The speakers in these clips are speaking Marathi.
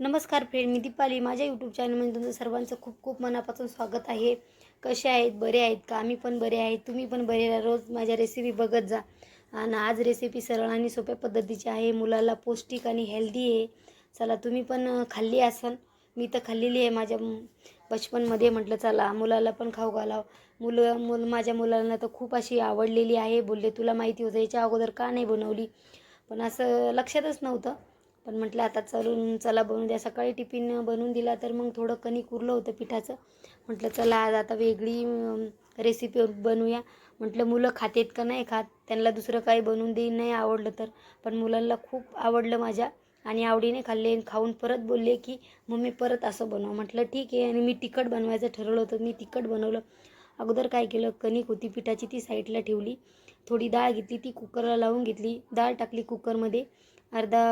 नमस्कार फ्रेंड मी दीपाली. माझ्या यूट्यूब चॅनलमध्ये तुमचं सर्वांचं खूप खूप मनापासून स्वागत आहे. कसे आहेत? बरे आहेत का? आम्ही पण बरे आहेत. तुम्ही पण बरे राहा. रोज माझ्या रेसिपी बघत जा. आणि आज रेसिपी सरळ आणि सोप्या पद्धतीची आहे. मुलाला पौष्टिक आणि हेल्दी आहे. चला तुम्ही पण खाल्ली असन. मी तर खाल्लेली आहे माझ्या बचपनमध्ये. म्हटलं चला मुलाला पण खाऊ घालाव. मुलं मुल माझ्या मुलांना तर खूप अशी आवडलेली आहे. बोलले तुला माहिती होतं याच्या अगोदर का नाही बनवली? पण असं लक्षातच नव्हतं. पण म्हटलं आता चलून चला बनवून द्या. सकाळी टिफिन बनवून दिला तर मग थोडं कणिक उरलं होतं पिठाचं. म्हटलं चला आज आता वेगळी रेसिपी बनवूया. म्हटलं मुलं खातेत का नाही खात? त्यांना दुसरं काही बनवून देईन नाही आवडलं तर. पण मुलांना खूप आवडलं माझ्या आणि आवडीने खाल्ले आणि खाऊन परत बोलले की मम्मी परत असं बनवा. म्हटलं ठीक आहे. आणि मी तिखट बनवायचं ठरवलं होतं. मी तिखट बनवलं. अगोदर काय केलं कणिक होती पिठाची ती साईडला ठेवली. थोडी डाळ घेतली ती कुकरला लावून घेतली. डाळ टाकली कुकरमध्ये अर्धा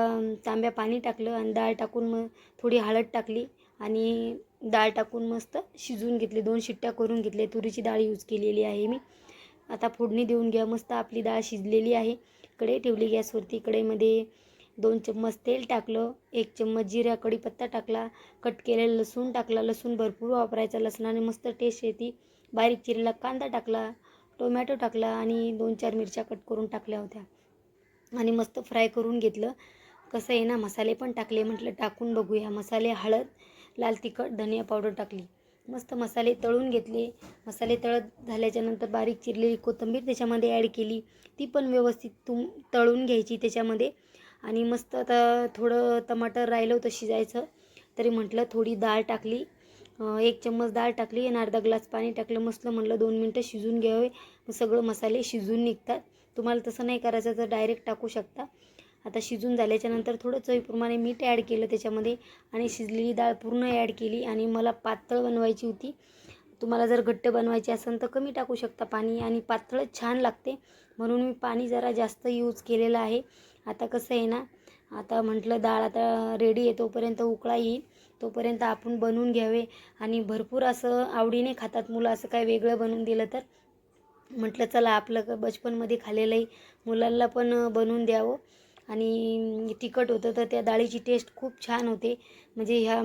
तांब्या पाणी टाकलं आणि डाळ टाकून मग थोडी हळद टाकली आणि डाळ टाकून मस्त शिजवून घेतली. दोन शिट्ट्या करून घेतले तुरीची डाळ यूज केलेली आहे मी. आता फोडणी देऊन घ्या. मस्त आपली डाळ शिजलेली आहे. कढई ठेवली गॅसवरती. कढईमध्ये दोन चम्मच तेल टाकलं. एक चम्मच जिरा कढीपत्ता टाकला. कट केलेलं लसूण टाकला. लसूण भरपूर वापरायचा. लसणाने मस्त टेस्ट येते. बारीक चिरलेला कांदा टाकला. टोमॅटो टाकला आणि दोन चार मिरच्या कट करून टाकल्या होत्या. आणि मस्त फ्राय करून घेतलं. कसं आहे ना मसाले पण टाकले म्हटलं टाकून बघूया. मसाले हळद लाल तिखट धनिया पावडर टाकली. मस्त मसाले तळून घेतले. मसाले तळत झाल्याच्यानंतर बारीक चिरलेली कोथिंबीर त्याच्यामध्ये ॲड केली. ती पण व्यवस्थित तुम तळून घ्यायची त्याच्यामध्ये. आणि मस्त आता थोडं टमाटर राहिलं होतं शिजायचं तरी म्हटलं थोडी डाळ टाकली. एक चम्मच डाळ टाकली आणि अर्धा ग्लास पाणी टाकलं मस्त म्हटलं दोन मिनटं शिजून घ्यावे. मग सगळं मसाले शिजून निघतात. तुम्हाला तसं नाही करायचं तर डायरेक्ट टाकू शकता. आता शिजून झाल्याच्यानंतर थोडं चवीप्रमाणे मीठ ॲड केलं त्याच्यामध्ये आणि शिजलेली डाळ पूर्ण ॲड केली आणि मला पातळ बनवायची होती. तुम्हाला जर घट्ट बनवायची असेल तर कमी टाकू शकता पाणी आणि पातळ छान लागते. म्हणून मी पाणी जरा जास्त यूज केलेलं आहे. आता कसं आहे ना आता म्हटलं डाळ आता रेडी आहे तोपर्यंत उकळा येईल. तोपर्यंत आपण बनवून घ्यावे. आणि भरपूर असं आवडीने खातात मुलं असं काय वेगळं बनवून दिलं तर. म्हटलं चला आपलं बचपनमध्ये खाल्लेलंही मुलांना पण बनवून द्यावं. आणि तिखट होतं तर त्या डाळीची टेस्ट खूप छान होते. म्हणजे ह्या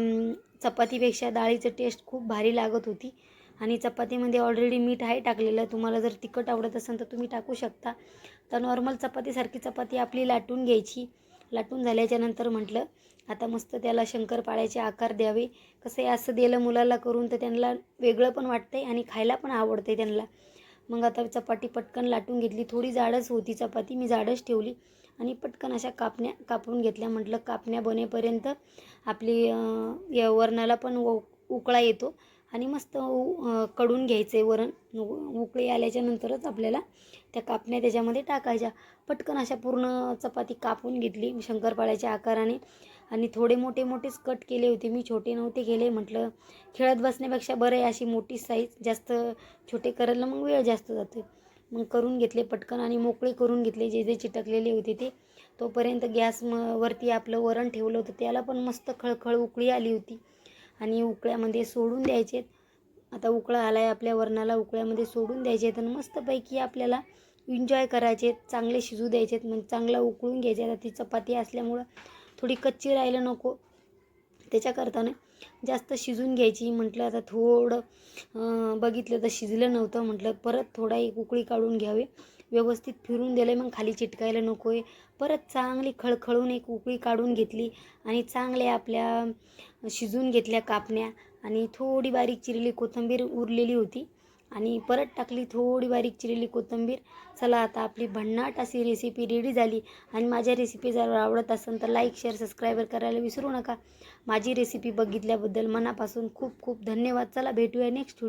चपातीपेक्षा डाळीचं टेस्ट खूप भारी लागत होती. आणि चपातीमध्ये ऑलरेडी मीठ आहे टाकलेलं. तुम्हाला जर तिखट आवडत असेल तर तुम्ही टाकू शकता. तर नॉर्मल चपातीसारखी चपाती आपली लाटून घ्यायची. लाटून झाल्याच्यानंतर म्हटलं आता मस्त त्याला शंकरपाळ्याचे आकार द्यावे. कसं आहे असं दिलं मुलाला करून तर त्यांना वेगळं पण वाटतंय आणि खायला पण आवडते त्यांना. मग आता चपाती पटकन लाटून घेतली. थोडी जाडच होती चपाती. मी जाडच ठेवली आणि पटकन अशा कापण्या कापून घेतल्या. म्हटलं कापण्या बनेपर्यंत आपली या वरणाला पण उ उकळा येतो. आणि मस्त उ- कडून घ्यायचे वरण. उकळी आल्याच्या नंतरच आपल्याला त्या कापण्या त्याच्यामध्ये टाकायच्या. पटकन अशा पूर्ण चपाती कापून घेतली शंकरपाळ्याच्या आकाराने. आणि थोडे मोठे मोठेच कट केले होते. मी छोटे नव्हते केले. म्हटलं खेळत बसण्यापेक्षा बरं आहे अशी मोठी साईज जास्त छोटे करायला मग वेळ जास्त जातो मग करून घेतले पटकन आणि मोकळे करून घेतले. जे जे चिटकलेले होते ते. तोपर्यंत गॅस म वरती आपलं वरण ठेवलं होतं. त्याला पण मस्त खळखळ उकळी आली होती. आणि उकळ्यामध्ये सोडून द्यायचे आता उकळा आला आहे आपल्या वरणाला उकळ्यामध्ये सोडून द्यायचे आहेत आणि मस्तपैकी आपल्याला एन्जॉय करायचे चांगले शिजू द्यायचे आहेत म्हणजे चांगला उकळून घ्यायचे. आता ती चपाती असल्यामुळं थोडी कच्ची राहायला नको. त्याच्याकरता ना जास्त शिजून घ्यायची. म्हटलं आता थोडं बघितलं तर शिजलं नव्हतं. म्हटलं परत थोडा एक उकळी काढून घ्यावी. व्यवस्थित फिरून दिलं मग खाली चिटकायला नको आहे परत चांगली खळखळून एक उकळी काढून घेतली आणि चांगल्या आपल्या शिजून घेतल्या कापण्या आणि थोडी बारीक चिरलेली कोथिंबीर उरलेली होती. आणि परत टाकली थोडी बारीक चिरलेली कोथिंबीर. चला आता आपली भन्नाट अशी रेसिपी रेडी झाली. आणि माझ्या रेसिपी जर आवडत असेल तर लाईक शेअर सबस्क्राईबर करायला विसरू नका. माझी रेसिपी बघितल्याबद्दल मनापासून खूप खूप धन्यवाद. चला भेटूया नेक्स्ट